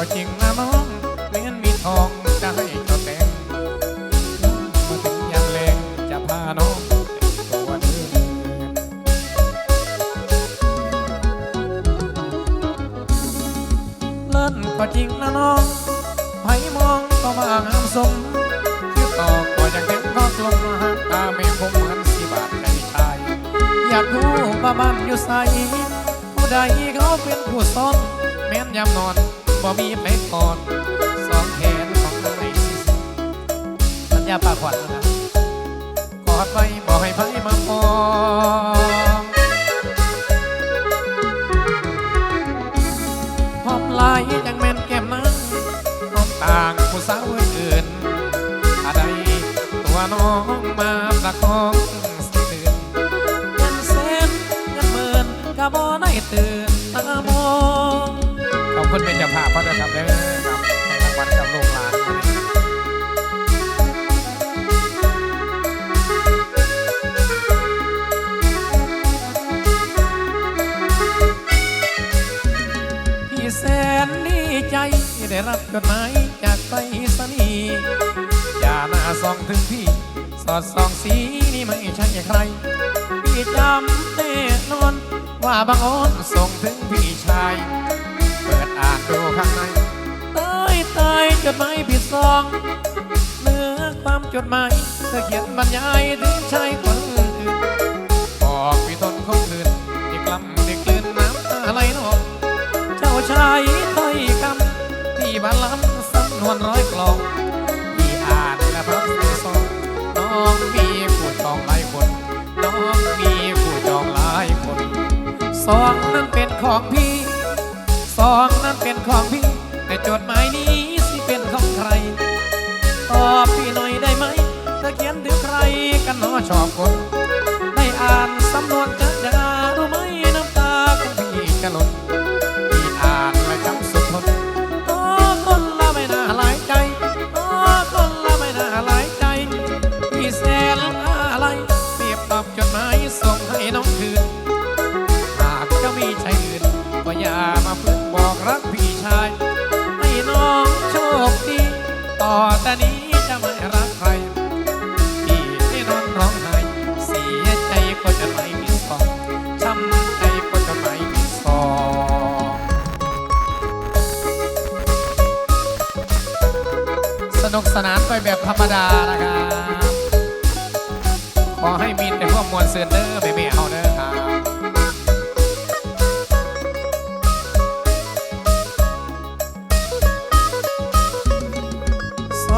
ก็จริงนะน้องเลี้ยนมีทองจะให้เจ้าแต่งมาถึงยันแรงจะพาน้องแต่งตัวเดินเล่นก็จริงนะน้องไผมองก็ว่างามสมคือต่อก็ยังเห็นก็กลมหาตาไม่คมหันสีบาทใจชาย อยากรู้ว่าบ้านอยู่ใสผู้ใดเขาเป็นผู้ซ่อนแม้นยามนอน บ่มีไปกอดสองแขนของนายสัญญาปากขวัญนะครับกอดไว้บอกให้ไผมามองหอมลายยังแม่นแก้มนั้นหอมต่างผู้สาวอื่นอะไรตัวน้อง ดส่องสีนี่ไม่ใช่ใคร พี่จำแน่นอน ว่าบางอ้อนส่งถึงพี่ชาย เปิดอ่านดูข้างในต้ยต้ยจดหมายผิดซองเนื้อความจดหมายเธอเขียนบรรยายถึงชายคนอื่นบอกพี่ตนคงคืนที่กล้ำที่กลืนน้ำตาไหลนองเจ้าชายถ้อยคำที่บาล้ำสำนวนร้อย สองนั้นเป็นของพี่ สองนั้นเป็นของพี่แต่จดหมายนี้สิเป็นของใคร ตอบพี่หน่อยได้ไหมเธอเขียนถึงใครกันหนอชอบคน ก็อย่ามาพึ่งบอกรักพี่ชาย ให้น้องโชคดี ต่อแต่นี้จะไม่รักใครพี่ให้นอนร้องไห้เสียใจก็จะไม่มีสองช้ำใจก็จะไม่มีสองสนุกสนานไปแบบธรรมดานะครับ ขอให้มีแต่ความมวลเสือเด้อไม่ไม่เอาเด้อ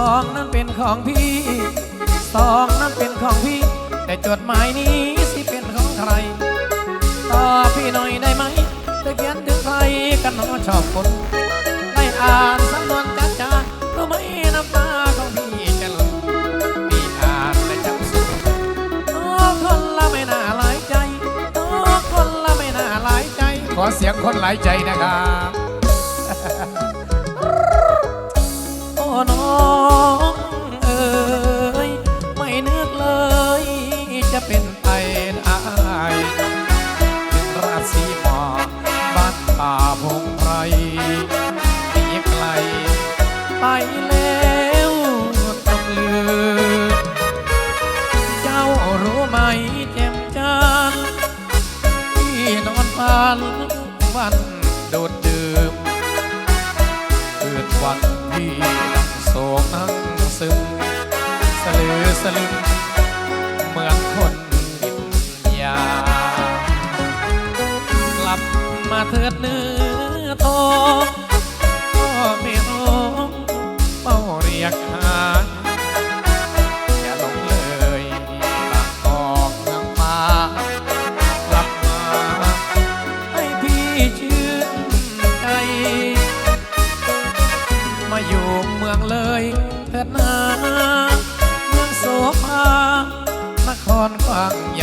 องนั้นเป็นของพี่สองนั้นเป็นของพี่ แต่จดหมายนี้สิเป็นของใครตอบพี่หน่อยได้ไหมจะเขียนถึงใครกันหนอชอบคนได้อ่านสำนวนจ้าจ้ารู้ไหมน้ำตาของพี่จะหล่นพี่อ่านและจำสุดโอ้คนละไม่น่าหลายใจโอ้คนละไม่น่าหลายใจ ขอเสียงคนหลายใจนะครับ แจ่มจันที่นอนฝันวันโดดดื่มคืนวันที่นั่งโศกนั่งซึมสลือสลึมเหมือนคนกินยา กลับมาเถิดเนื้อานครกว้าง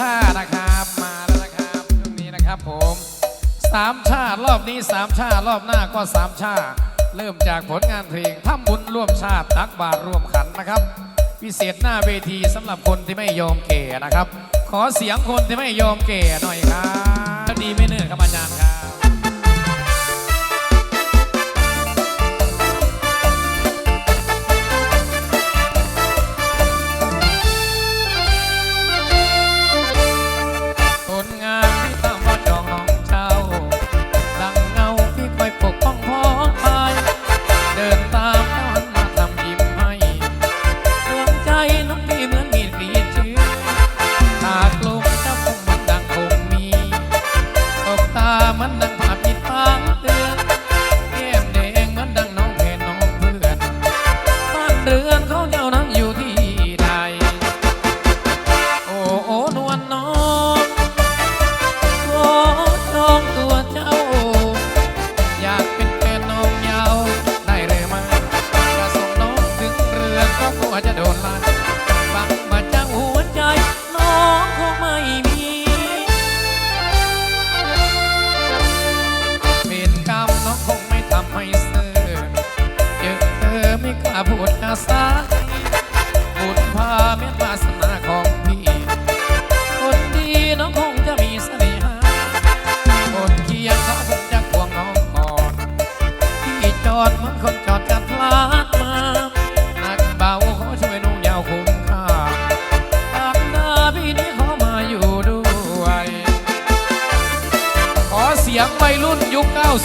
ชาตินะครับมาแล้วนะครับช่วงนี้นะครับผมสามชาติรอบนี้สามชาติรอบหน้าก็สามชาติ เริ่มจากผลงานเพลงทำบุญร่วมชาติตักบาตรร่วมขันนะครับพิเศษหน้าเวทีสำหรับคนที่ไม่ยอมเก่นะครับ ขอเสียงคนที่ไม่ยอมเก่หน่อยครับ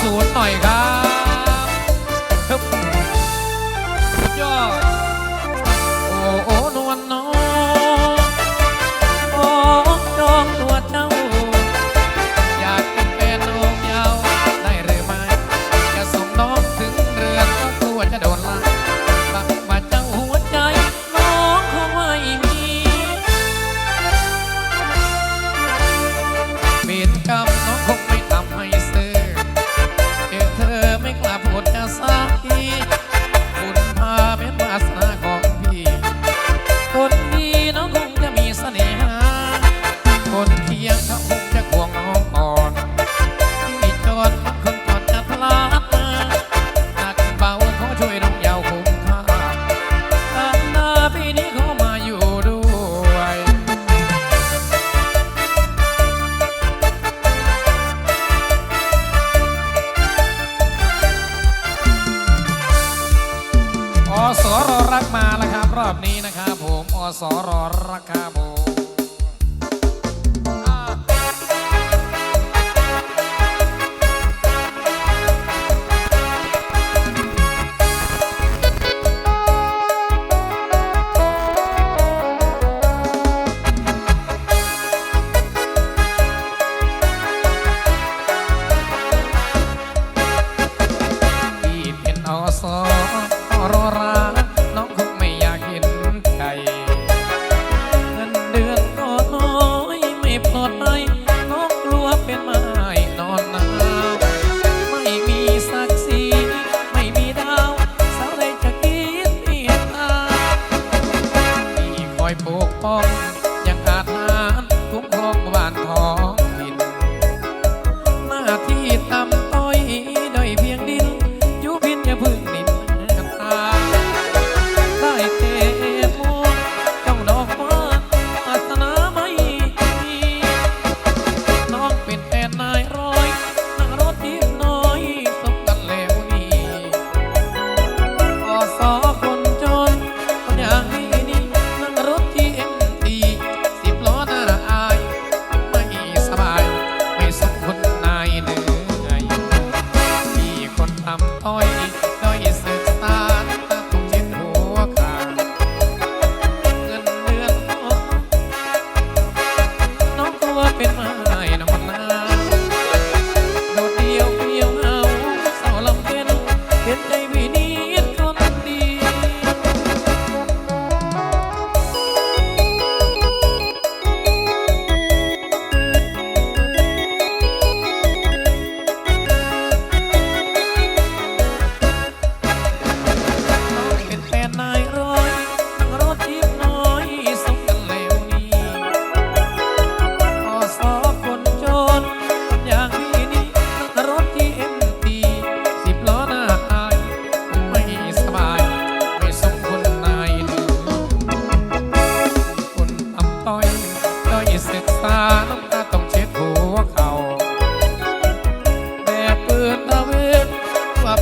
สวนยหน่อยครับ สรอรักมาแล้วครับ รอบนี้นะครับผมอสรอรักครับผม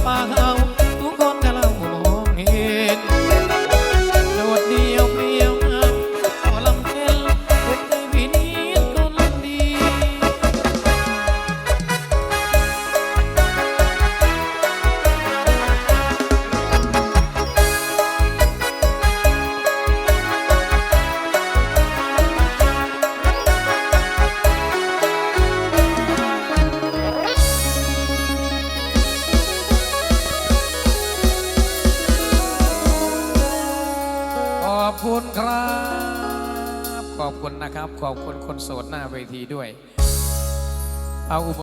my คนโสดหน้าเวทีด้วย เอาอุป